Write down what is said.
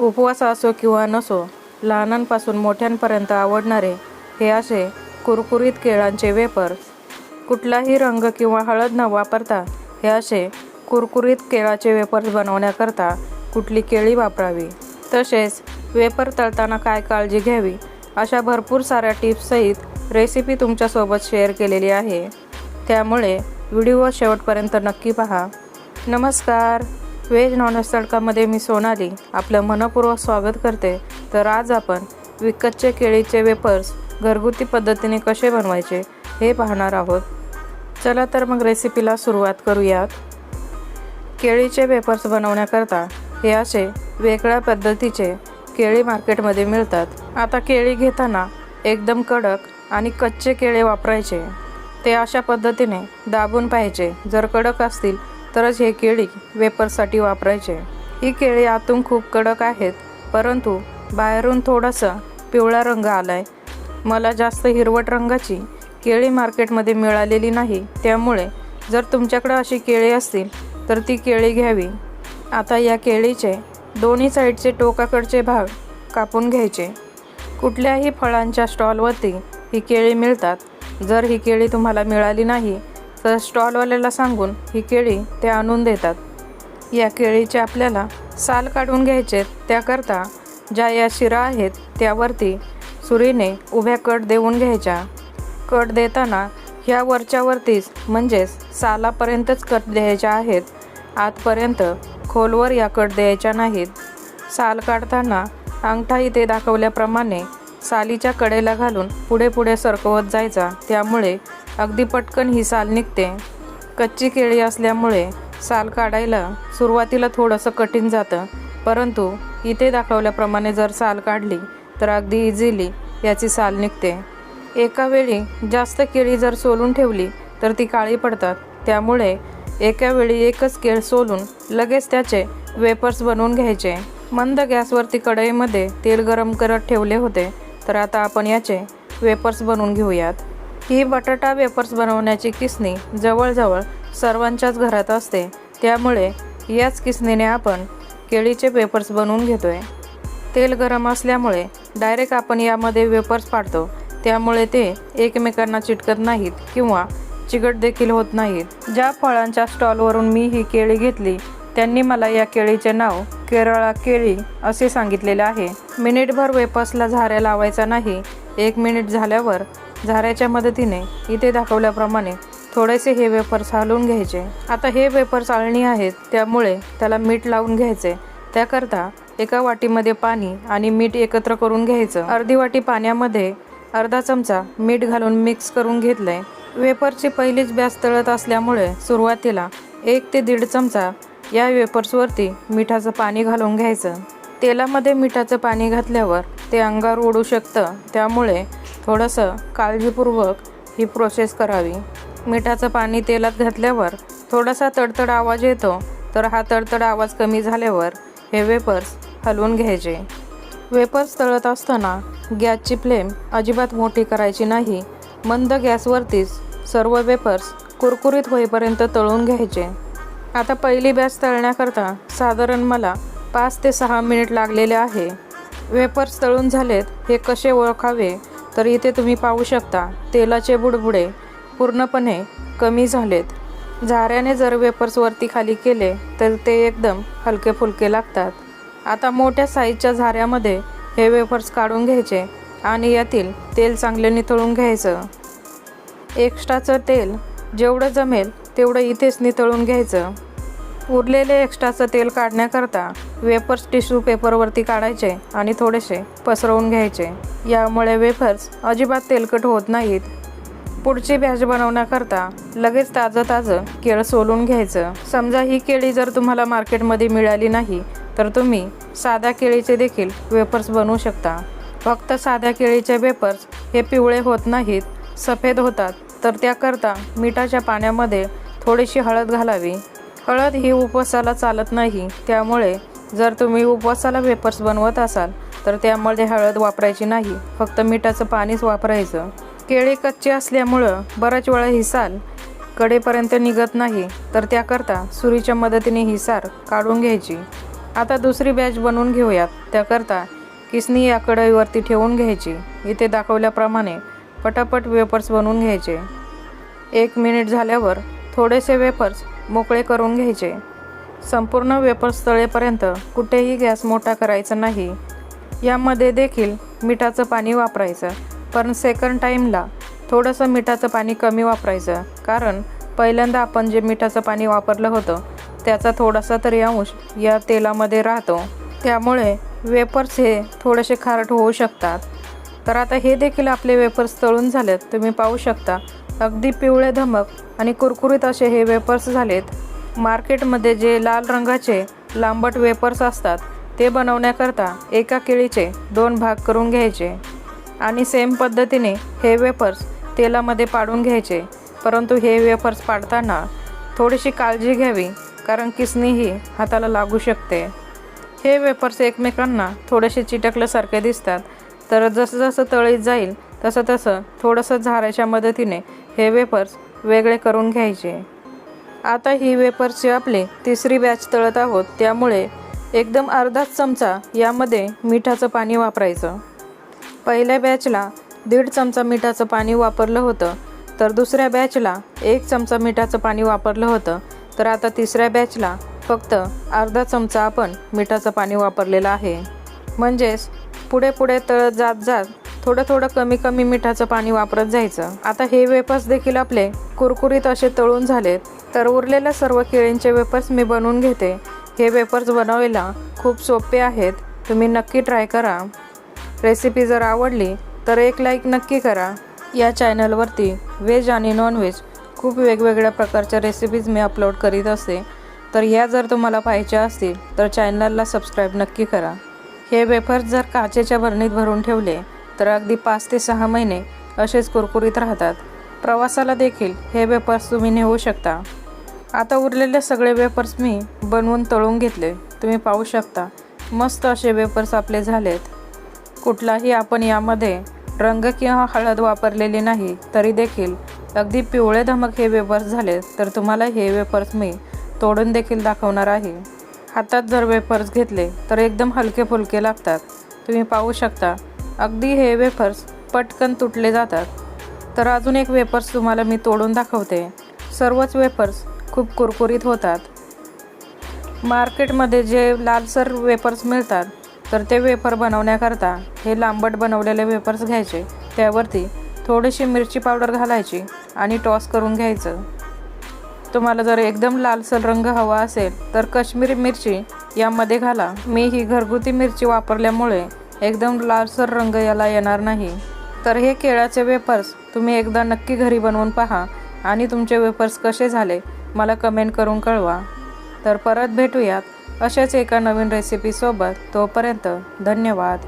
उपवास असो किंवा नसो लहानांपासून मोठ्यांपर्यंत आवडणारे हे असे कुरकुरीत केळांचे वेपर कुठलाही रंग किंवा हळद न वापरता हे असे कुरकुरीत केळाचे वेपर्स बनवण्याकरता कुठली केळी वापरावी? तसेच वेपर तळताना काय काळजी घ्यावी? अशा भरपूर साऱ्या टिप्ससहित रेसिपी तुमच्यासोबत शेअर केलेली आहे. त्यामुळे व्हिडिओ शेवटपर्यंत नक्की पहा. नमस्कार! व्हेज नॉनव्हेज तडकामध्ये मी सोनाली आपलं मनपूर्वक स्वागत करते. तर आज आपण विकतचे केळीचे वेपर्स घरगुती पद्धतीने कसे बनवायचे हे पाहणार आहोत. चला तर मग रेसिपीला सुरुवात करूयात. केळीचे वेपर्स बनवण्याकरता हे असे वेगळ्या पद्धतीचे केळी मार्केटमध्ये मिळतात. आता केळी घेताना एकदम कडक आणि कच्चे केळे वापरायचे. ते अशा पद्धतीने दाबून पाहिजे जर कडक असतील तरच हे केळी वेपरसाठी वापरायचे. ही केळी आतून खूप कडक आहेत परंतु बाहेरून थोडासा पिवळा रंग आलाय. मला जास्त हिरवट रंगाची केळी मार्केटमध्ये मिळालेली नाही त्यामुळे जर तुमच्याकडं अशी केळी असतील तर ती केळी घ्यावी. आता या केळीचे दोन्ही साईडचे टोकाकडचे भाग कापून घ्यायचे. कुठल्याही फळांच्या स्टॉलवरती ही केळी मिळतात. जर ही केळी तुम्हाला मिळाली नाही तर स्टॉलवाल्याला सांगून ही केळी ते आणून देतात. या केळीचे आपल्याला साल काढून घ्यायचे त्याकरता ज्या या शिरा आहेत त्यावरती सुरीने उभ्या कट देऊन घ्यायच्या. कट देताना ह्या वरच्यावरतीच म्हणजेच सालापर्यंतच कट द्यायच्या आहेत. आतपर्यंत खोलवर या कट द्यायच्या नाहीत. साल काढताना अंगठा इथे दाखवल्याप्रमाणे सालीच्या कडेला घालून पुढे पुढे सरकवत जायचा. त्यामुळे अगदी पटकन ही साल निघते. कच्ची केळी असल्यामुळे साल काढायला सुरुवातीला थोडंसं कठीण जातं. परंतु इथे दाखवल्याप्रमाणे जर साल काढली तर अगदी इझिली याची साल निघते. एका वेळी जास्त केळी जर सोलून ठेवली तर ती काळी पडतात. त्यामुळे एका वेळी एकच केळ सोलून लगेच त्याचे वेपर्स बनवून घ्यायचे. मंद गॅसवरती कढईमध्ये तेल गरम करत ठेवले होते तर आता आपण याचे वेपर्स बनवून घेऊयात. ही बटाटा वेपर्स बनवण्याची किसणी जवळजवळ सर्वांच्याच घरात असते. त्यामुळे याच किसणीने आपण केळीचे वेपर्स बनवून घेतो आहे तेल गरम असल्यामुळे डायरेक्ट आपण यामध्ये वेपर्स पाडतो. त्यामुळे ते एकमेकांना चिटकत नाहीत किंवा चिकट देखील होत नाहीत. ज्या फळांच्या स्टॉलवरून मी ही केळी घेतली त्यांनी मला या केळीचे नाव केरळा केळी असे सांगितलेले आहे. मिनिटभर वेपर्सला झाऱ्या लावायचा नाही. एक मिनिट झाल्यावर झाऱ्याच्या मदतीने इथे दाखवल्याप्रमाणे थोडेसे हे वेफर्स हलवून घ्यायचे. आता हे वेफर्स आळणी आहेत त्यामुळे त्याला मीठ लावून घ्यायचे. त्याकरता एका वाटीमध्ये पाणी आणि मीठ एकत्र करून घ्यायचं. अर्धी वाटी पाण्यामध्ये अर्धा चमचा मीठ घालून मिक्स करून घेतलंय. वेपरची पहिलीच बॅस तळत असल्यामुळे सुरुवातीला एक ते दीड चमचा या वेपर्सवरती मिठाचं पाणी घालून घ्यायचं. तेलामध्ये मिठाचं पाणी घातल्यावर ते अंगावर ओढू शकतं त्यामुळे थोडंसं काळजीपूर्वक ही प्रोसेस करावी. मिठाचं पाणी तेलात घातल्यावर थोडासा तडतड आवाज येतो तर हा तडतड आवाज कमी झाल्यावर हे वेपर्स हलवून घ्यायचे. वेपर्स तळत असताना गॅसची फ्लेम अजिबात मोठी करायची नाही मंद गॅसवरतीच सर्व वेपर्स कुरकुरीत होईपर्यंत तळून घ्यायचे. आता पहिली बॅच तळण्याकरता साधारण मला पाच ते सहा मिनिट लागलेले आहे. वेपर्स तळून झालेत हे कसे ओळखावे तर इथे तुम्ही पाहू शकता तेलाचे बुडबुडे पूर्णपणे कमी झालेत. झाऱ्याने जर वेपर्सवरती खाली केले तर ते एकदम हलके फुलके लागतात. आता मोठ्या साईजच्या झाऱ्यामध्ये हे वेफर्स काढून घ्यायचे आणि यातील तेल चांगले नितळून घ्यायचं. एक्स्ट्राचं तेल जेवढं जमेल तेवढं इथेच नितळून घ्यायचं. उरलेले एक्स्ट्राचं तेल काढण्याकरता वेफर्स टिश्यू पेपरवरती काढायचे आणि थोडेसे पसरवून घ्यायचे. यामुळे वेफर्स अजिबात तेलकट होत नाहीत. पुढची बॅच बनवण्याकरता लगेच ताजं ताजं केळ सोलून घ्यायचं. समजा ही केळी जर तुम्हाला मार्केटमध्ये मिळाली नाही तर तुम्ही साध्या केळीचे देखील वेफर्स बनवू शकता. फक्त साध्या केळीचे वेफर्स हे पिवळे होत नाहीत सफेद होतात तर त्याकरता मिठाच्या पाण्यामध्ये थोडीशी हळद घालावी. हळद ही उपवासाला चालत नाही. त्यामुळे जर तुम्ही उपवासाला वेपर्स बनवत असाल तर त्यामध्ये हळद वापरायची नाही. फक्त मिठाचं पाणीच वापरायचं. केळी कच्चे असल्यामुळं बऱ्याच वेळा ही साल कडेपर्यंत निघत नाही तर त्याकरता सुरीच्या मदतीने ही सार काढून घ्यायची. आता दुसरी बॅच बनवून घेऊयात. त्याकरता किसनी या कढईवरती ठेवून घ्यायची. इथे दाखवल्याप्रमाणे पटापट वेपर्स बनवून घ्यायचे. एक मिनिट झाल्यावर थोडेसे वेपर्स मोकळे करून घ्यायचे. संपूर्ण वेपर्स तळेपर्यंत कुठेही गॅस मोठा करायचा नाही. यामध्ये देखील मिठाचं पाणी वापरायचं पण सेकंड टाईमला थोडंसं मिठाचं पाणी कमी वापरायचं कारण पहिल्यांदा आपण जे मिठाचं पाणी वापरलं होतं त्याचा थोडासा तरी अंश या तेलामध्ये राहतो. त्यामुळे वेपर्स हे थोडेसे खारट होऊ शकतात. तर आता हे देखील आपले वेपर्स तळून झालेत तुम्ही पाहू शकता. अगदी पिवळे धमक आणि कुरकुरीत असे हे वेपर्स झालेत. मार्केटमध्ये जे लाल रंगाचे लांबट वेपर्स असतात ते बनवण्याकरता एका केळीचे दोन भाग करून घ्यायचे आणि सेम पद्धतीने हे वेपर्स तेलामध्ये पाडून घ्यायचे. परंतु हे वेफर्स पाडताना थोडीशी काळजी घ्यावी कारण किसनी ही हाताला लागू शकते. हे वेफर्स एकमेकांना थोडेसे चिटकल्यासारखे दिसतात तर जसं जसं तळीत जाईल तसं तसं थोडंसं झाराच्या मदतीने हे वेपर्स वेगळे करून घ्यायचे. आता ही वेपर्सची आपली तिसरी बॅच तळत आहोत त्यामुळे एकदम अर्धाच चमचा यामध्ये मिठाचं पाणी वापरायचं. पहिल्या बॅचला दीड चमचा मिठाचं पाणी वापरलं होतं तर दुसऱ्या बॅचला एक चमचा मिठाचं पाणी वापरलं होतं तर आता तिसऱ्या बॅचला फक्त अर्धा चमचा आपण मिठाचं पाणी वापरलेलं आहे. म्हणजेच पुढे पुढे तळत जात जात थोडं थोडं कमी कमी मिठाचं पाणी वापरत जायचं. आता हे वेपर्स देखील आपले कुरकुरीत असे तळून झालेत. तर उरलेल्या सर्व केळींचे वेपर्स मी बनवून घेते. हे वेपर्स बनवायला खूप सोपे आहेत. तुम्ही नक्की ट्राय करा. रेसिपी जर आवडली तर एक लाईक नक्की करा. या चॅनलवरती व्हेज आणि नॉनव्हेज खूप वेगवेगळ्या प्रकारच्या रेसिपीज मी अपलोड करीत असते. तर ह्या जर तुम्हाला पाहिजे असतील तर चॅनलला सबस्क्राईब नक्की करा. हे वेफर्स जर काचेच्या भरणीत भरून ठेवले तर अगदी पाच ते सहा महिने असेच कुरकुरीत राहतात. प्रवासाला देखील हे वेपर्स तुम्ही नेऊ शकता. आता उरलेले सगळे वेपर्स मी बनवून तळून घेतले. तुम्ही पाहू शकता मस्त असे वेपर्स आपले झालेत. कुठलाही आपण यामध्ये रंग किंवा हळद वापरलेली नाही तरी देखील अगदी पिवळे धमक हे वेपर्स झाले तर तुम्हाला हे वेपर्स मी तोडून देखील दाखवणार आहे. हातात जर वेपर्स घेतले तर एकदम हलके फुलके लागतात. तुम्ही पाहू शकता अगदी हे वेफर्स पटकन तुटले जातात. तर अजून एक वेफर्स तुम्हाला मी तोडून दाखवते. सर्वच वेफर्स खूप कुरकुरीत होतात. मार्केटमध्ये जे लालसर वेफर्स मिळतात तर ते वेफर बनवण्याकरता हे लांबट बनवलेले वेफर्स घ्यायचे. त्यावरती थोडीशी मिरची पावडर घालायची आणि टॉस करून घ्यायचं. तुम्हाला जर एकदम लालसर रंग हवा असेल तर काश्मीरी मिरची यामध्ये घाला. मी ही घरगुती मिरची वापरल्यामुळे एकदम लालसर रंग याला येणार नाही. तर हे केळाचे वेफर्स तुम्ही एकदा नक्की घरी बनवून पहा आणि तुमचे वेफर्स कसे झाले मला कमेंट करून कळवा. तर परत भेटूयात अशाच एका नवीन रेसिपीसोबत तोपर्यंत धन्यवाद.